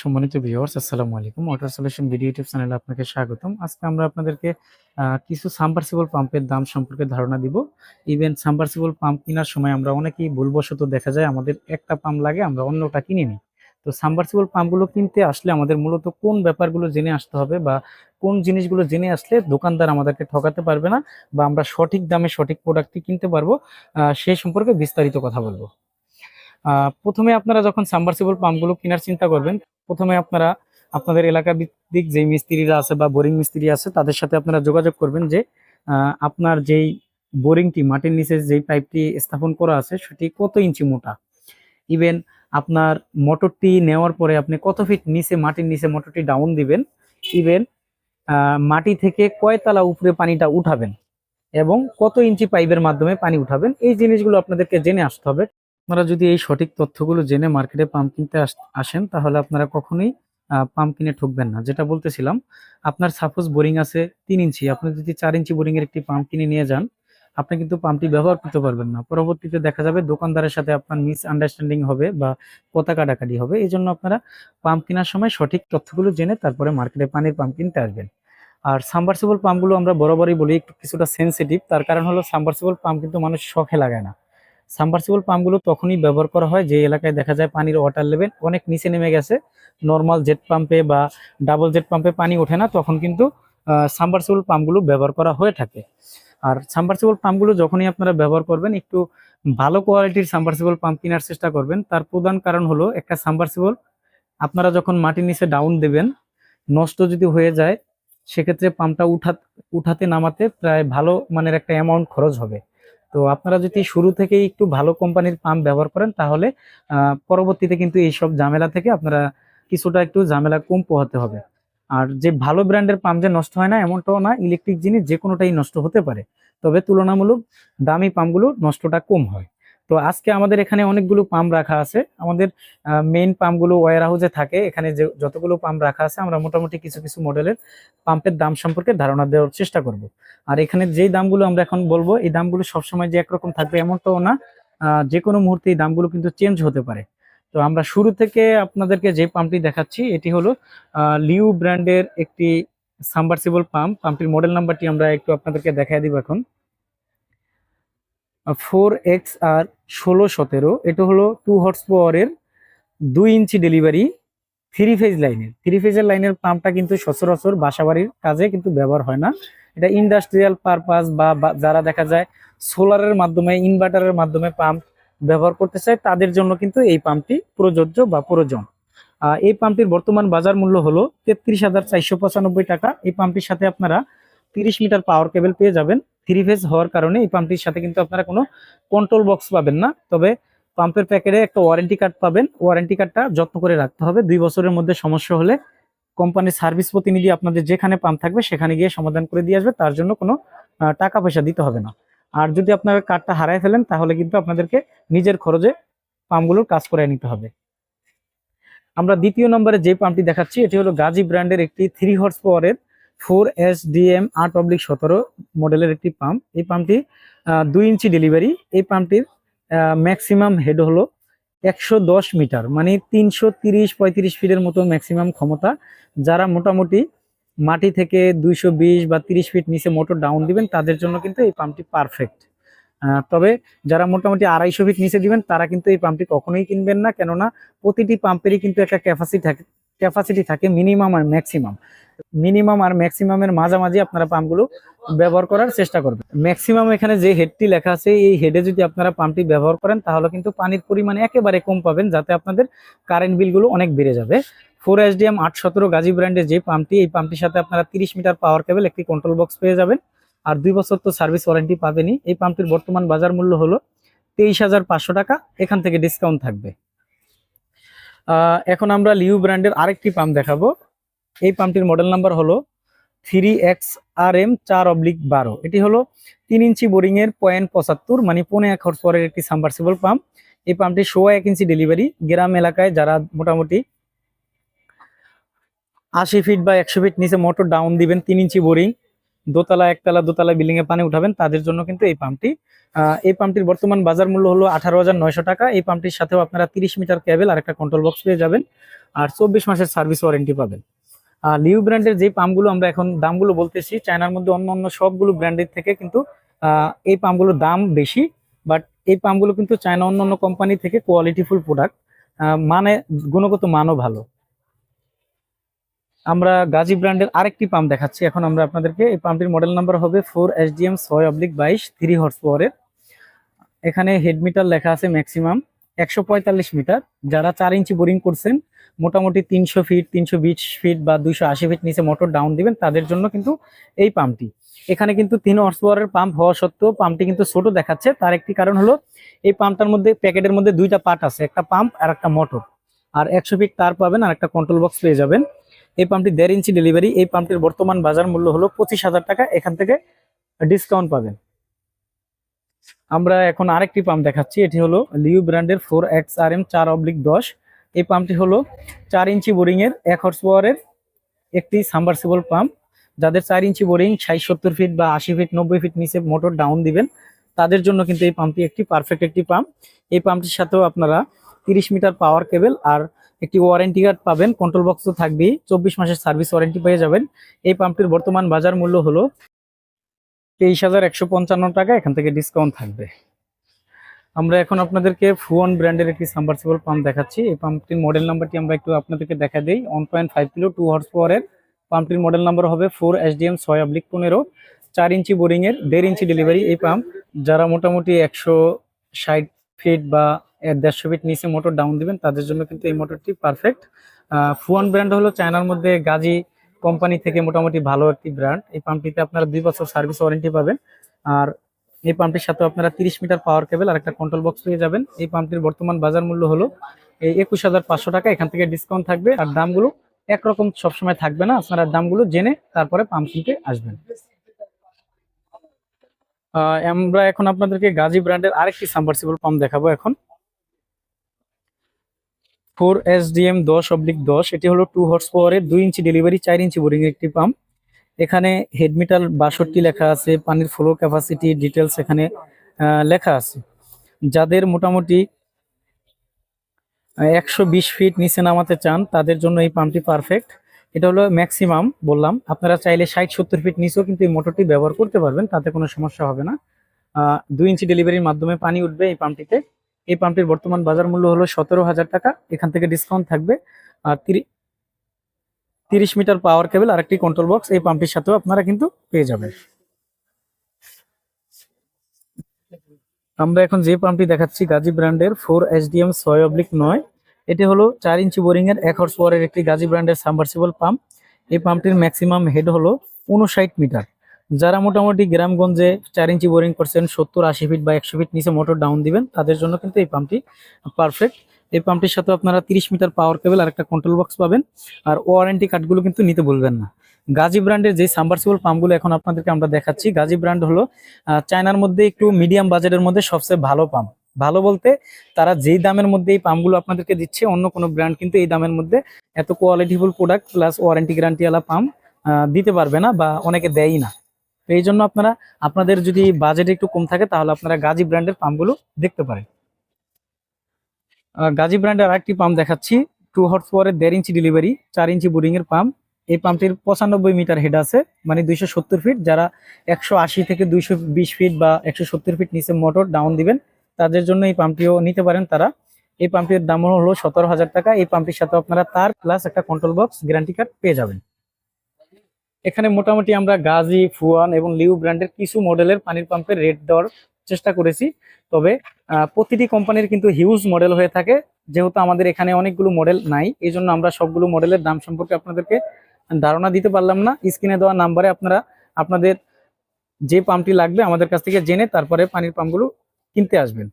সম্মানিত ভিউয়ার্স আসসালামু আলাইকুম। ওয়াটার সলিউশন ভিডিও ইউটিউব চ্যানেলে আপনাকে স্বাগতম। আজকে আমরা আপনাদেরকে কিছু সাবমার্সিবল পাম্পের দাম সম্পর্কে ধারণা দিব। ইভেন সাবমার্সিবল পাম্প কেনার সময় আমরা অনেকেই ভুলবশত দেখা যায়, আমাদের একটা পাম্প লাগে, আমরা অন্যটা কিনে নিই। তো সাবমার্সিবল পাম্পগুলো কিনতে আসলে আমাদের মূলত কোন ব্যাপারগুলো জেনে আসতে হবে বা কোন জিনিসগুলো জেনে আসলে দোকানদার আমাদেরকে ঠকাতে পারবে না বা আমরা সঠিক দামে সঠিক প্রোডাক্টটি কিনতে পারব সেই সম্পর্কে বিস্তারিত কথা বলব। প্রথমে আপনারা যখন সাবমার্সিবল পাম্পগুলো কেনার চিন্তা করবেন, প্রথমে আপনারা আপনাদের এলাকা ভিত্তিক যে মিস্ত্রিরা আছে বা বোরিং মিস্ত্রি আছে, তাদের সাথে আপনারা যোগাযোগ করবেন যে আপনার যেই বোরিংটি মাটির নিচে যেই পাইপটি স্থাপন করা আছে, সেটি কত ইঞ্চি মোটা? ইভেন আপনার মোটরটি নেওয়ার পরে আপনি কত ফিট নিচে, মাটির নিচে মোটরটি ডাউন দিবেন? ইভেন মাটি থেকে কয়তলা উপরে পানিটা উঠাবেন? এবং কত ইঞ্চি পাইপের মাধ্যমে পানি উঠাবেন? এই জিনিসগুলো আপনাদেরকে জেনে আসতে হবে। আপনারা যদি এই সঠিক তথ্যগুলো জেনে মার্কেটে পাম্প কিনতে আস- আসেন, তাহলে আপনারা কখনোই পাম্প কিনে ঠকবেন না। যেটা বলতেছিলাম, আপনার সাপোজ বোরিং আছে তিন ইঞ্চি, আপনি যদি চার ইঞ্চি বোরিং এর একটি পাম্প কিনে নিয়ে যান, আপনি কিন্তু পাম্পটি ব্যবহার করতে পারবেন না। পরবর্তীতে দেখা যাবে দোকানদারের সাথে আপনার মিস আন্ডারস্ট্যান্ডিং হবে বা কথা কাটাকাটি হবে। এই জন্য আপনারা পাম্প কেনার সময় সঠিক তথ্যগুলো জেনে তারপরে মার্কেটে পানির পাম্প কিনতে আসবেন। আর সাবমার্সিবল পাম্পগুলো আমরা বরাবরই বলি, একটু কিছুটা সেনসিটিভ তার কারণ হলো সাবমার্সিবল পাম্প কিন্তু মানুষ শখে লাগায় না। সাবমার্সিবল পাম্পগুলো তখনই ব্যবহার করা হয় যে এলাকায় দেখা যায় পানির ওয়াটার লেভেল অনেক নিচে নেমে গেছে। নর্মাল জেট পাম্পে বা ডাবল জেট পাম্পে পানি ওঠে না, তখন কিন্তু সাবমার্সিবল পাম্পগুলো ব্যবহার করা হয়ে থাকে। আর সাবমার্সিবল পাম্পগুলো যখনই আপনারা ব্যবহার করবেন, একটু ভালো কোয়ালিটির সাবমার্সিবল পাম্প কেনার চেষ্টা করবেন। তার প্রধান কারণ হলো একটা সাবমার্সিবল, আপনারা যখন মাটির নিচে ডাউন দেবেন, নষ্ট যদি হয়ে যায়, সেক্ষেত্রে পাম্পটা উঠা, উঠাতে নামাতে প্রায় ভালো মানের একটা অ্যামাউন্ট খরচ হবে। তো আপনারা যদি শুরু থেকে একটু ভালো কোম্পানির পাম্প ব্যবহার করেন, তাহলে পরবর্তীতে কিন্তু এইসব ঝামেলা থেকে আপনারা কিছুটা একটু ঝামেলা কম পোহাতে হবে। আর যে ভালো ব্র্যান্ডের পাম্প যে নষ্ট হয় না, এমনটাও না, ইলেকট্রিক জিনিস যে কোনোটাই নষ্ট হতে পারে। তবে তুলনামূলক দামি পাম্পগুলো নষ্টটা কম হয়। তো আজকে আমাদের এখানে অনেকগুলো পাম্প রাখা আছে। আমাদের মেইন পাম্পগুলো ওয়ার হাউসে থাকে। এখানে যে, যতগুলো পাম্প রাখা আছে, আমরা মোটামুটি কিছু কিছু মডেলের পাম্পের দাম সম্পর্কে ধারণা দেওয়ার চেষ্টা করব। আর এখানে যেই দামগুলো আমরা এখন বলব, এই দামগুলো সবসময় যে একরকম থাকবে এমনটাও না। যে কোনো মুহূর্তে এই দামগুলো কিন্তু চেঞ্জ হতে পারে। তো আমরা শুরু থেকে আপনাদেরকে যে পাম্পটি দেখাচ্ছি, এটি হলো লিউ ব্র্যান্ডের একটি সাবমার্সিবল পাম্প পাম্পটির মডেল নাম্বারটি আমরা একটু আপনাদেরকে দেখাই দিব এখন। ফোর এক্স আর ষোলো সতেরো, এটা হলো টু হর্স পাওয়ারের দুই ইঞ্চি ডেলিভারি থ্রি ফেজ লাইনের থ্রি ফেজের লাইনের পাম্পটা কিন্তু সচরাচর বাসাবাড়ির কাজে কিন্তু ব্যবহার হয় না। এটা ইন্ডাস্ট্রিয়াল পারপাস বা যারা দেখা যায় সোলারের মাধ্যমে ইনভার্টারের মাধ্যমে পাম্প ব্যবহার করতে চায়, তাদের জন্য কিন্তু এই পাম্পটি প্রযোজ্য বা প্রয়োজন। এই পাম্পটির বর্তমান বাজার মূল্য হলো তেত্রিশ হাজার চারশো পঁচানব্বই টাকা। এই পাম্পটির সাথে আপনারা তিরিশ মিটার পাওয়ার কেবল পেয়ে যাবেন। থ্রি ফেজ হওয়ার কারণে এই পাম্পটির সাথে কিন্তু আপনারা কোনো কন্ট্রোল বক্স পাবেন না। তবে পাম্পের প্যাকেটে একটা ওয়ারেন্টি কার্ড পাবেন। ওয়ারেন্টি কার্ডটা যত্ন করে রাখতে হবে। দুই বছরের মধ্যে সমস্যা হলে কোম্পানির সার্ভিস প্রতিনিধি আপনাদের যেখানে পাম্প থাকবে সেখানে গিয়ে সমাধান করে দিয়ে আসবে। তার জন্য কোনো টাকা পয়সা দিতে হবে না। আর যদি আপনার কার্ডটা হারায় ফেলেন, তাহলে কিন্তু আপনাদেরকে নিজের খরচে পাম্পগুলোর কাজ করে নিতে হবে। আমরা দ্বিতীয় নম্বরে যে পাম্পটি দেখাচ্ছি, এটি হলো গাজী ব্র্যান্ডের একটি থ্রি হর্স পাওয়ারের ফোর এস ডিএম আট পাবলিক সতেরো মডেলের একটি পাম্প। এই পাম্পটি দুই ইঞ্চি ডেলিভারি। এই পাম্পটির ম্যাক্সিমাম হেড হলো একশো দশ মিটার মানে তিনশো তিরিশ পঁয়ত্রিশ ফিটের মতো ম্যাক্সিমাম ক্ষমতা। যারা মোটামুটি মাটি থেকে দুইশো বিশ বা তিরিশ ফিট নিচে মোটর ডাউন দিবেন, তাদের জন্য কিন্তু এই পাম্পটি পারফেক্ট তবে যারা মোটামুটি আড়াইশো ফিট নিচে দিবেন, তারা কিন্তু এই পাম্পটি কখনোই কিনবেন না। কেননা প্রতিটি পাম্পেরই কিন্তু একটা ক্যাপাসিটি থাকে। ক্যাপাসিটি থাকে মিনিমাম আর ম্যাক্সিমাম মিনিমাম আর ম্যাক্সিমামের মাঝামাঝি আপনারা পাম্পগুলো ব্যবহার করার চেষ্টা করবেন। ম্যাক্সিমাম এখানে যে হেডটি লেখা আছে, এই হেডে যদি আপনারা পাম্পটি ব্যবহার করেন, তাহলে কিন্তু পানির পরিমাণ একেবারে কম পাবেন, যাতে আপনাদের কারেন্ট বিলগুলো অনেক বেড়ে যাবে। ফোর এস এসডিএম আট সতেরো গাজী ব্র্যান্ডের যে পাম্পটি, এই পাম্পটির সাথে আপনারা তিরিশ মিটার পাওয়ার কেবল একটি কন্ট্রোল বক্স পেয়ে যাবেন। আর দুই বছর তো সার্ভিস ওয়ারেন্টি পাবেনি এই পাম্পটির বর্তমান বাজার মূল্য হলো তেইশ হাজার পাঁচশো টাকা, এখান থেকে ডিসকাউন্ট থাকবে। এখন আমরা লিউ ব্র্যান্ডের আরেকটি পাম্প দেখাবো। এই পাম্পটির মডেল নাম্বার হলো থ্রি এক্স আর এম চার অবলিক বারো। এটি হলো তিন ইঞ্চি বোরিং এর পয়েন্ট পঁচাত্তর মানে পনেরো এক হর্স পরের একটি সাবমার্সিবল পাম্প এই পাম্পটি সোয়া এক ইঞ্চি ডেলিভারি গ্রাম এলাকায় যারা মোটামুটি আশি ফিট বা একশো ফিট নিচে মোটর ডাউন দিবেন, তিন ইঞ্চি বোরিং। দোতলা, একতলা, দোতলা বিল্ডিং এ পানি উঠাবেন, তাদের জন্য কিন্তু এই পাম্পটি এই পাম্পটির বর্তমান বাজার মূল্য হলো আঠারো হাজার নয়শো টাকা। এই পাম্পটির সাথেও আপনারা তিরিশ মিটার কেবল আর একটা কন্ট্রোল বক্স পেয়ে যাবেন আর চব্বিশ মাসের সার্ভিস ওয়ারেন্টি পাবেন। আর লিউ ব্র্যান্ডের যে পাম্পগুলো আমরা এখন দামগুলো বলতেছি চায়নার মধ্যে অন্য অন্য সবগুলো ব্র্যান্ডের থেকে কিন্তু এই পাম্পগুলোর দাম বেশি বাট এই পাম্পগুলো কিন্তু চায়না অন্য অন্য কোম্পানি থেকে কোয়ালিটিফুল প্রোডাক্ট মানে গুণগত মানও ভালো। আমরা গাজী ব্র্যান্ডের আরেকটি পাম্প দেখাচ্ছি। এখন আমরা আপনাদেরকে এই পাম্পটির মডেল নাম্বার হবে ফোর এস ডি এম ছয় অবলিক বাইশ থ্রি হর্স পাওয়ারের এখানে হেড মিটার লেখা আছে ম্যাক্সিমাম একশো পঁয়তাল্লিশ মিটার যারা চার ইঞ্চি বোরিং করছেন, মোটামুটি তিনশো ফিট তিনশো বিশ ফিট বা দুইশো আশি ফিট নিচে মোটর ডাউন দিবেন, তাদের জন্য কিন্তু এই পাম্পটি এখানে কিন্তু তিন হর্স পাওয়ারের পাম্প হওয়া সত্ত্বেও পাম্পটি কিন্তু ছোট দেখাচ্ছে। তার একটি কারণ হলো, এই পাম্পটার মধ্যে প্যাকেটের মধ্যে দুইটা পার্ট আছে, একটা পাম্প আর একটা মোটর আর একশো ফিট তার পাবেন আর একটা কন্ট্রোল বক্স পেয়ে যাবেন। এই পাম্পটি দেড় ইঞ্চি ডেলিভারি এই পাম্পটির বর্তমান বাজার মূল্য হলো পঁচিশ হাজার টাকা, এখান থেকে ডিসকাউন্ট পাবেন। আমরা এখন আরেকটি পাম্প দেখাচ্ছি, এটি হলো লিউ ব্র্যান্ডের ফোর এক্স আর এম চার অবলিক দশ। এই পাম্পটি হলো চার ইঞ্চি বোরিং এর, এক হর্স পাওয়ারের একটি সাবমার্সিবল পাম্প যাদের চার ইঞ্চি বোরিং ষাট, সত্তর ফিট বা আশি ফিট নব্বই ফিট নিচে মোটর ডাউন দিবেন, তাদের জন্য কিন্তু এই পাম্পটি একটি পারফেক্ট একটি পাম্প এই পাম্পটির সাথেও আপনারা তিরিশ মিটার পাওয়ার কেবল আর একটি ওয়ারেন্টি কার্ড পাবেন কন্ট্রোল বক্স তো থাকবেই, চব্বিশ মাসের সার্ভিস ওয়ারেন্টি পেয়ে যাবেন। এই পাম্পটির বর্তমান বাজার মূল্য হলো তেইশ হাজার একশো পঞ্চান্ন টাকা, এখান থেকে ডিসকাউন্ট থাকবে। আমরা এখন আপনাদেরকে ফুয়ন ব্র্যান্ডের একটি সাবমার্সিবল পাম্প দেখাচ্ছি। এই পাম্পটির মডেল নাম্বারটি আমরা একটু আপনাদেরকে দেখা দিই। One point five kilo two horse পাওয়ারের পাম্পটির মডেল নাম্বার হবে ফোর এসডিএম ছয় অবলিক পনেরো। চার ইঞ্চি বোরিংয়ের দেড় ইঞ্চি ডেলিভারি এই পাম্প যারা মোটামুটি একশো ষাট ফিট বা দেড়শো ফিট নিচে মোটর ডাউন দিবেন, তাদের জন্য কিন্তু এই মোটরটি পারফেক্ট ফুয়ান ব্র্যান্ড হলো চায়নার মধ্যে গাজী কোম্পানি থেকে মোটামুটি ভালো একটি ব্র্যান্ড এই পাম্পটিতে আপনারা দুই বছর সার্ভিস ওয়ারেন্টি পাবেন। আর এই পাম্পটির সাথে আপনারা তিরিশ মিটার পাওয়ার কেবল আর একটা কন্ট্রোল বক্স পেয়ে যাবেন। এই পাম্পটির বর্তমান বাজার মূল্য হলো এই একুশ হাজার পাঁচশো টাকা। এখান থেকে ডিসকাউন্ট থাকবে আর দামগুলো একরকম সবসময় থাকবে না। আপনারা দামগুলো জেনে তারপরে পাম্প কিনতে আসবেন। আমরা এখন আপনাদেরকে গাজী ব্র্যান্ডের আরেকটি সাবমার্সিবল পাম্প দেখাবো এখন। ফোর এস ডিএম দশ অবলিক দশ, এটি হলো টু হর্স পাওয়ারের দুই ইঞ্চি ডেলিভারি চার ইঞ্চি বোরিং একটি পাম্প এখানে হেডমিটার বাষট্টি লেখা আছে, পানির ফ্লো ক্যাপাসিটি ডিটেলস এখানে লেখা আছে। যাদের মোটামুটি একশো বিশ ফিট নিচে নামাতে চান, তাদের জন্য এই পাম্পটি পারফেক্ট এটা হলো ম্যাক্সিমাম বললাম। আপনারা চাইলে ষাট সত্তর ফিট নিচেও কিন্তু এই মোটরটি ব্যবহার করতে পারবেন, তাতে কোনো সমস্যা হবে না। দুই ইঞ্চি ডেলিভারির মাধ্যমে পানি উঠবে এই পাম্পটিতে এই পাম্পটির বর্তমান বাজার মূল্য হলো সতেরো হাজার টাকা। এখান থেকে ডিসকাউন্ট থাকবে। আর তিরি- তিরিশ মিটার পাওয়ার কেবল আর একটি কন্ট্রোল বক্স এই পাম্পটির সাথেও আপনারা কিন্তু পেয়ে যাবেন। আমরা এখন যে পাম্পটি দেখাচ্ছি গাজী ব্র্যান্ডের ফোর এসডিএম ছয় অবলিক নয়। এটি হলো চার ইঞ্চি বোরিং এর এক হর্স পাওয়ারের একটি গাজী ব্র্যান্ডের সাবমার্সিবল পাম্প এই পাম্পটির ম্যাক্সিমাম হেড হলো উনষাট মিটার। যারা মোটামুটি গ্রামগঞ্জে চার ইঞ্চি বোরিং করছেন, সত্তর, আশি ফিট বা একশো ফিট নিচে মোটর ডাউন দিবেন, তাদের জন্য কিন্তু এই পাম্পটি পারফেক্ট এই পাম্পটির সাথে আপনারা তিরিশ মিটার পাওয়ার কেবল আর একটা কন্ট্রোল বক্স পাবেন। আর ওয়ারেন্টি কার্ডগুলো কিন্তু নিতে ভুলবেন না। গাজী ব্র্যান্ডের যে সাবমার্সিবল পাম্পগুলো এখন আপনাদেরকে আমরা দেখাচ্ছি, গাজী ব্র্যান্ড হলো চায়নার মধ্যে একটু মিডিয়াম বাজেটের মধ্যে সবচেয়ে ভালো পাম্প ভালো বলতে, তারা যেই দামের মধ্যে এই পাম্পগুলো আপনাদেরকে দিচ্ছে, অন্য কোনো ব্র্যান্ড কিন্তু এই দামের মধ্যে এত কোয়ালিটিফুল প্রোডাক্ট প্লাস ওয়ারেন্টি গ্যারান্টিওয়ালা পাম্প দিতে পারবে না বা অনেকে দেয়ই না। তো এই জন্য আপনারা, আপনাদের যদি বাজেট একটু কম থাকে, তাহলে আপনারা গাজী ব্র্যান্ডের পাম্পগুলো দেখতে পারেন। গাজী ব্র্যান্ডের আরেকটি পাম্প দেখাচ্ছি টু হর্স পাওয়ারের দেড় ইঞ্চি ডেলিভারি চার ইঞ্চি বোরিং এর পাম্প। এই পাম্পটির পঁচানব্বই মিটার হেড আছে মানে দুইশো সত্তর ফিট যারা একশো আশি থেকে দুইশো বিশ ফিট বা একশো সত্তর ফিট নিচে মোটর ডাউন দিবেন, তাদের জন্য এই পাম্পটিও নিতে পারেন তারা। এই পাম্পটির দাম হলো সতেরো হাজার টাকা, এই পাম্পটির সাথে আপনারা তার প্লাস একটা কন্ট্রোল বক্স গ্যারান্টি কার্ড পেয়ে যাবেন। এখানে মোটামুটি আমরা গাজী, ফুয়ান এবং লিউ ব্র্যান্ডের কিছু মডেলের পানির পাম্পের রেট দেওয়ার চেষ্টা করেছি। তবে প্রতিটি কোম্পানির কিন্তু হিউজ মডেল হয়ে থাকে। যেহেতু আমাদের এখানে অনেকগুলো মডেল নাই এই জন্য আমরা সবগুলো মডেলের দাম সম্পর্কে আপনাদেরকে ধারণা দিতে পারলাম না। স্ক্রিনে দেওয়া নাম্বারে আপনারা আপনাদের যে পাম্পটি লাগবে আমাদের কাছ থেকে জেনে তারপরে পানির পাম্পগুলো কিনতে আসবেন।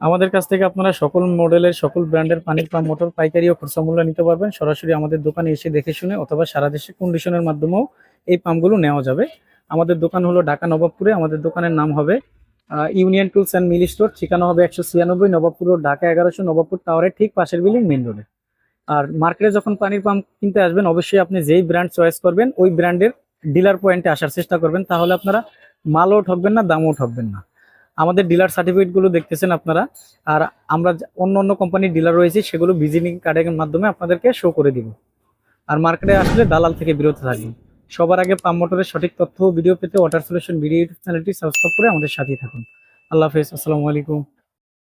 আমাদের কাছ থেকে আপনারা সকল মডেলের, সকল ব্র্যান্ডের পানির পাম্প মোটর পাইকারি ও খুচরা মূল্য নিতে পারবেন। সরাসরি আমাদের দোকানে এসে দেখে শুনে অথবা সারা দেশে কন্ডিশনের মাধ্যমেও এই পাম্পগুলো নেওয়া যাবে। আমাদের দোকান হলো ঢাকা নবাবপুরে। আমাদের দোকানের নাম হবে union tools and mill store ঠিকানা হবে একশো ছিয়ানব্বই নবাবপুর ঢাকা এগারোশো নবাবপুর টাওয়ারের ঠিক পাশের বিল্ডিং মেন রোডে আর মার্কেটে যখন পানির পাম্প কিনতে আসবেন, অবশ্যই আপনি যেই ব্র্যান্ড চয়েস করবেন, ওই ব্র্যান্ডের ডিলার পয়েন্টে আসার চেষ্টা করবেন। তাহলে আপনারা মালও ঠকবেন না, দামও ঠকবেন না। আমাদের ডিলার সার্টিফিকেটগুলো দেখতেছেন আপনারা। আর আমরা অন্য অন্য কোম্পানির ডিলার রয়েছে, সেগুলো ভিজিটিং কার্ডের মাধ্যমে আপনাদেরকে শো করে দিব। আর মার্কেটে আসলে দালাল থেকে বিরত থাকবেন সবার আগে পাম মোটরের সঠিক তথ্য ভিডিও পেতে ওয়াটার সলিউশন ভিডিও ইউটিউব চ্যানেলটি সাবস্ক্রাইব করে আমাদের সাথেই থাকুন। আল্লাহ হাফেজ, আসসালামু আলাইকুম।